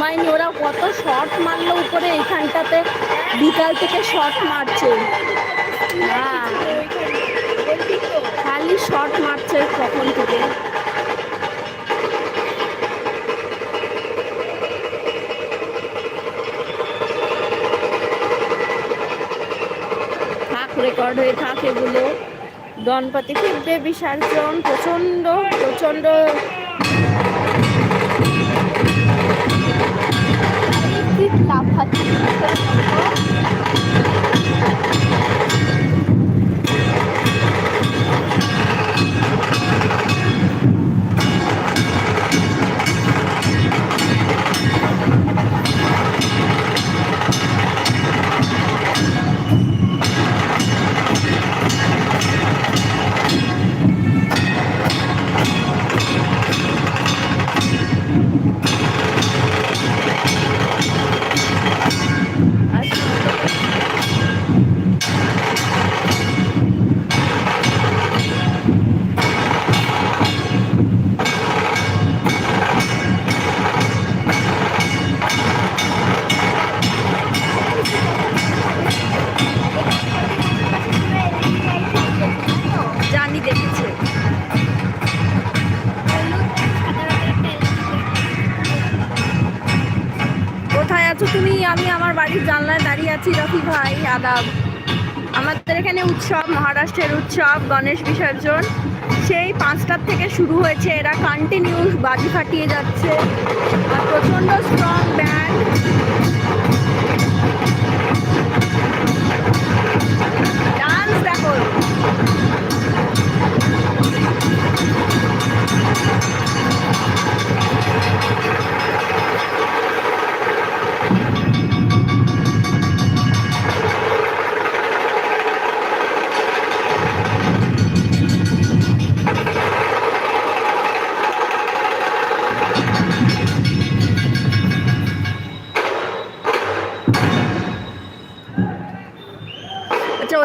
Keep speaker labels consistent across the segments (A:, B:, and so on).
A: ঘুমায়নি, ওরা কত শর্ট মারলো উপরে এইখানটাতে বিকাল থেকে শর্ট মারছে। হ্যাঁ। খালি শর্ট মারছে কখন থেকে। থাক রেকর্ড হয়ে থাক এগুলো। গণপতি ফিরবে বিসর্জন প্রচণ্ড প্রচণ্ড লাফাচ্ছি জানি আছো তুমি? আমি আমার বাড়ির জানলায় দাঁড়িয়ে আছি, রফি ভাই, আদাব। আমাদের এখানে উৎসব, মহারাষ্ট্রের উৎসব, গণেশ বিসর্জন। সেই পাঁচটার থেকে শুরু হয়েছে, এরা কন্টিনিউ বাজি ফাটিয়ে যাচ্ছে। আর প্রচণ্ড স্ট্রং ব্যান্ড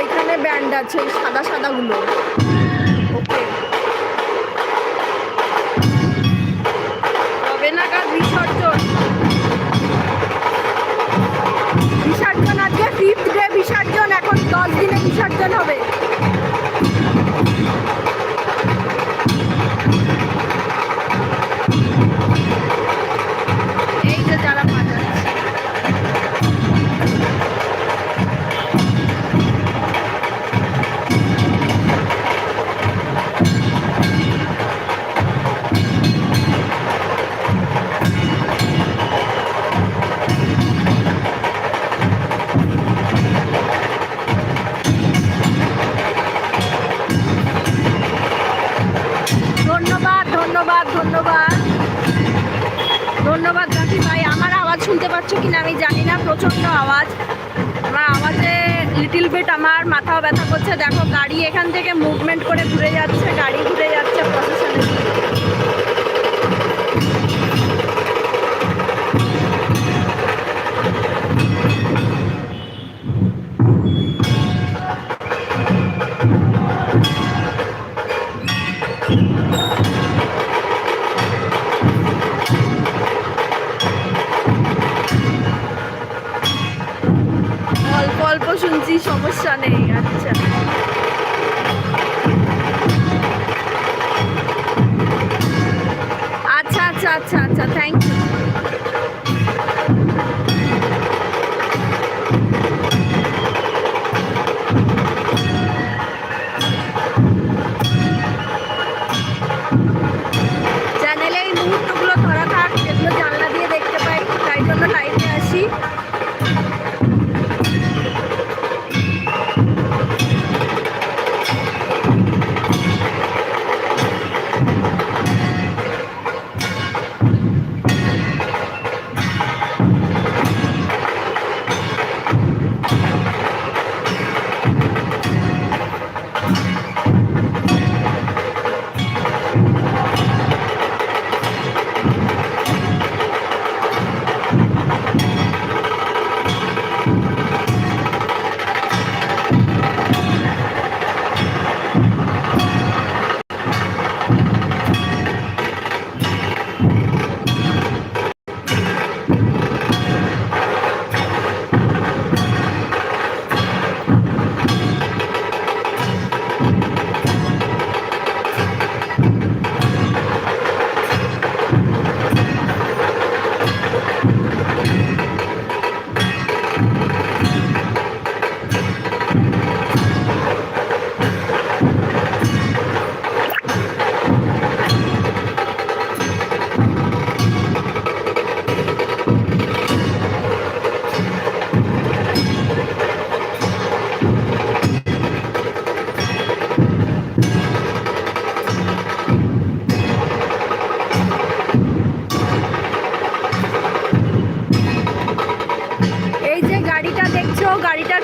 A: ওইখানে ব্যান্ড আছে সাদা সাদাগুলো। ওকে। কবে নাগাদ বিসর্জন। বিসর্জন আজকে ফিফথ ডে বিসর্জন, এখন দশ দিনে বিসর্জন হবে। ধন্যবাদ ধন্যবাদ। ধন্যবাদ দাদি ভাই, আমার আওয়াজ শুনতে পাচ্ছ কিনা আমি জানি না, প্রচণ্ড আওয়াজ। আমার আওয়াজে লিটিল বিট আমার মাথাও ব্যথা করছে। দেখো, গাড়ি এখান থেকে মুভমেন্ট করে ঘুরে যাচ্ছে, গাড়ি ঘুরে যাচ্ছে প্রসেশনে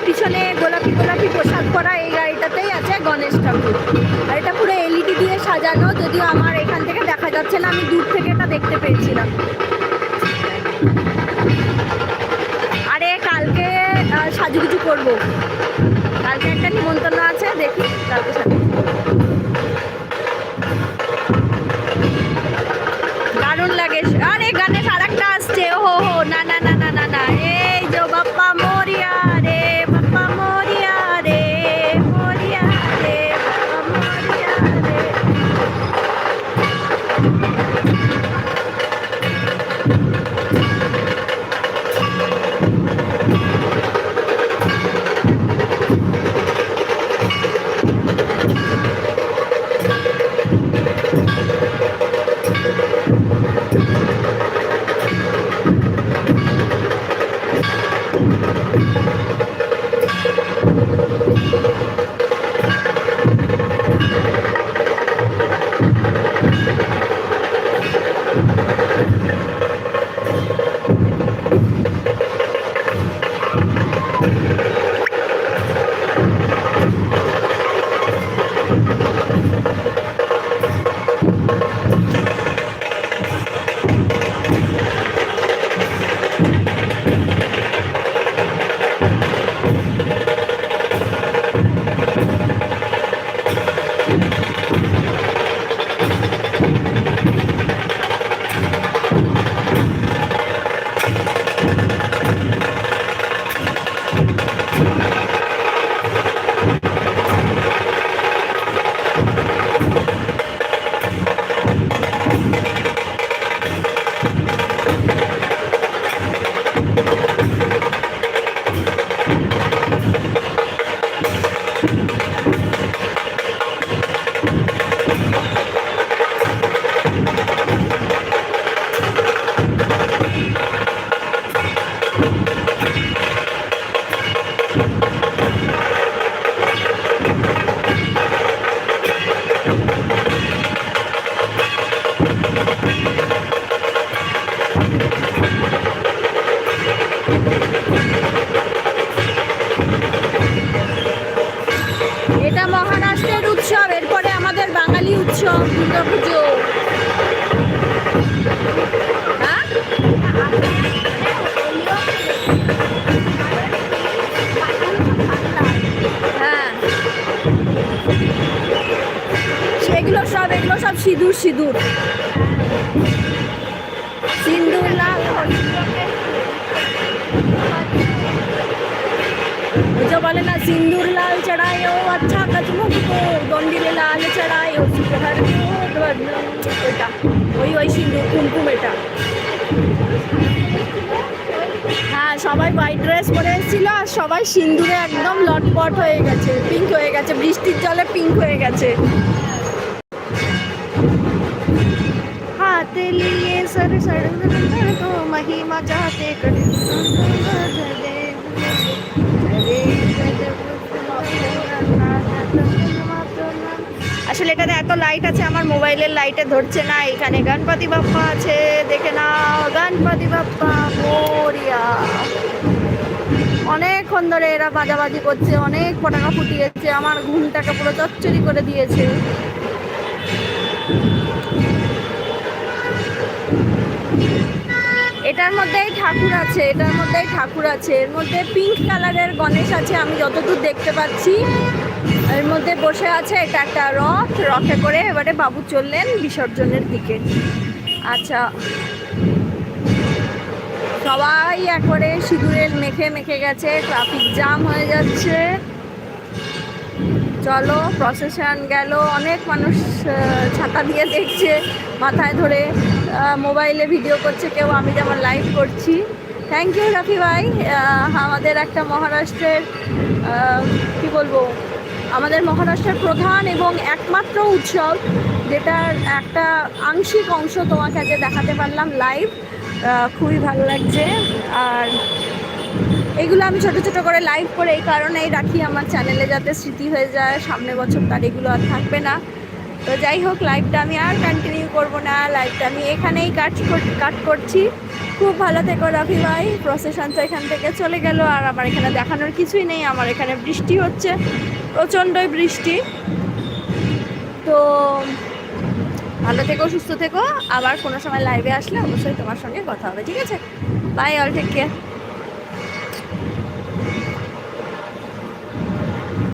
A: পিছনে গোলাপি গোলাপি পোশাক করা এই গাড়িটাতেই আছে গণেশ ঠাকুর। আর এটা পুরো এলইডি দিয়ে সাজানো, যদিও আমার এখান থেকে দেখা যাচ্ছে না, আমি দূর থেকে এটা দেখতে পেয়েছিলাম। আরে কালকে সাজু সাজুগুজু করব। কালকে একটা নিমন্ত্রণ আছে, দেখি, কালকে এটা মহারাষ্ট্রের উৎসব এরপরে আমাদের বাঙালি উৎসব দুর্গাপুজো হ্যাঁ। হ্যাঁ সেগুলো সব এগুলো সব সিঁদুর সিঁদুর সিন্দুর লাল जो बोले ना सिंदूर लाल चढ़ायो अच्छा कचमुख को দণ্ডিলে লাল চড়ায়ো সুখহর ওইটা ওই ওই সিন্দুর কুমকুম এটা হ্যাঁ সবাই হোয়াইট ড্রেস পরে এসেছিল আর সবাই সিন্দুরে একদম লটপট হয়ে গেছে পিঙ্ক হয়ে গেছে বৃষ্টির জলে পিঙ্ক হয়ে গেছে हाथ लिए सर सर को महिमा जाते कर আসলে এটাতে এত লাইট আছে আমার মোবাইলের লাইটে ধরছে না এখানে গণপতি বাপ্পা আছে দেখে নাও গণপতি বাপ্পা মোরিয়া অনেকক্ষণ ধরে এরা বাজাবাজি করছে অনেক পটাকা ফুটিয়েছে আমার ঘুমটাকে পুরো চচ্চড়ি করে দিয়েছে এটার মধ্যেই ঠাকুর আছে, এটার মধ্যেই ঠাকুর আছে। এর মধ্যে পিঙ্ক কালারের গণেশ আছে, আমি যতদূর দেখতে পাচ্ছি। এর মধ্যে বসে আছে এটা একটা রথ রথে করে এবারে বাবু চললেন বিসর্জনের দিকে। আচ্ছা। সবাই একবারে সিঁদুরের মেখে মেখে গেছে ট্রাফিক জ্যাম হয়ে যাচ্ছে। চলো প্রসেশন গেল, অনেক মানুষ ছাতা দিয়ে দেখছে মাথায় ধরে। মোবাইলে ভিডিও করছে, কেউ আমি যেমন লাইভ করছি। থ্যাংক ইউ রাফি ভাই। আমাদের একটা মহারাষ্ট্রের কি বলব, আমাদের মহারাষ্ট্রের প্রধান এবং একমাত্র উৎসব, যেটার একটা আংশিক অংশ তোমাকে আজকে দেখাতে পারলাম লাইভ খুবই ভালো লাগছে। আর এগুলো আমি ছোট ছোট করে লাইভ করে এই কারণেই রাখি, আমার চ্যানেলে যাতে স্মৃতি হয়ে যায়, সামনের বছর তার এগুলো আর থাকবে না। তো যাই হোক লাইভটা আমি আর কন্টিনিউ করব না। লাইভটা আমি এখানেই কাট কাট করছি। খুব ভালো থেকো রফি ভাই। প্রসেশন তো এখান থেকে চলে গেল, আর আমার এখানে দেখানোর কিছুই নেই। আমার এখানে বৃষ্টি হচ্ছে, প্রচণ্ডই বৃষ্টি। তো ভালো থেকো, সুস্থ থেকো। আবার কোনো সময় লাইভে আসলে অবশ্যই তোমার সঙ্গে কথা হবে, ঠিক আছে? By all take care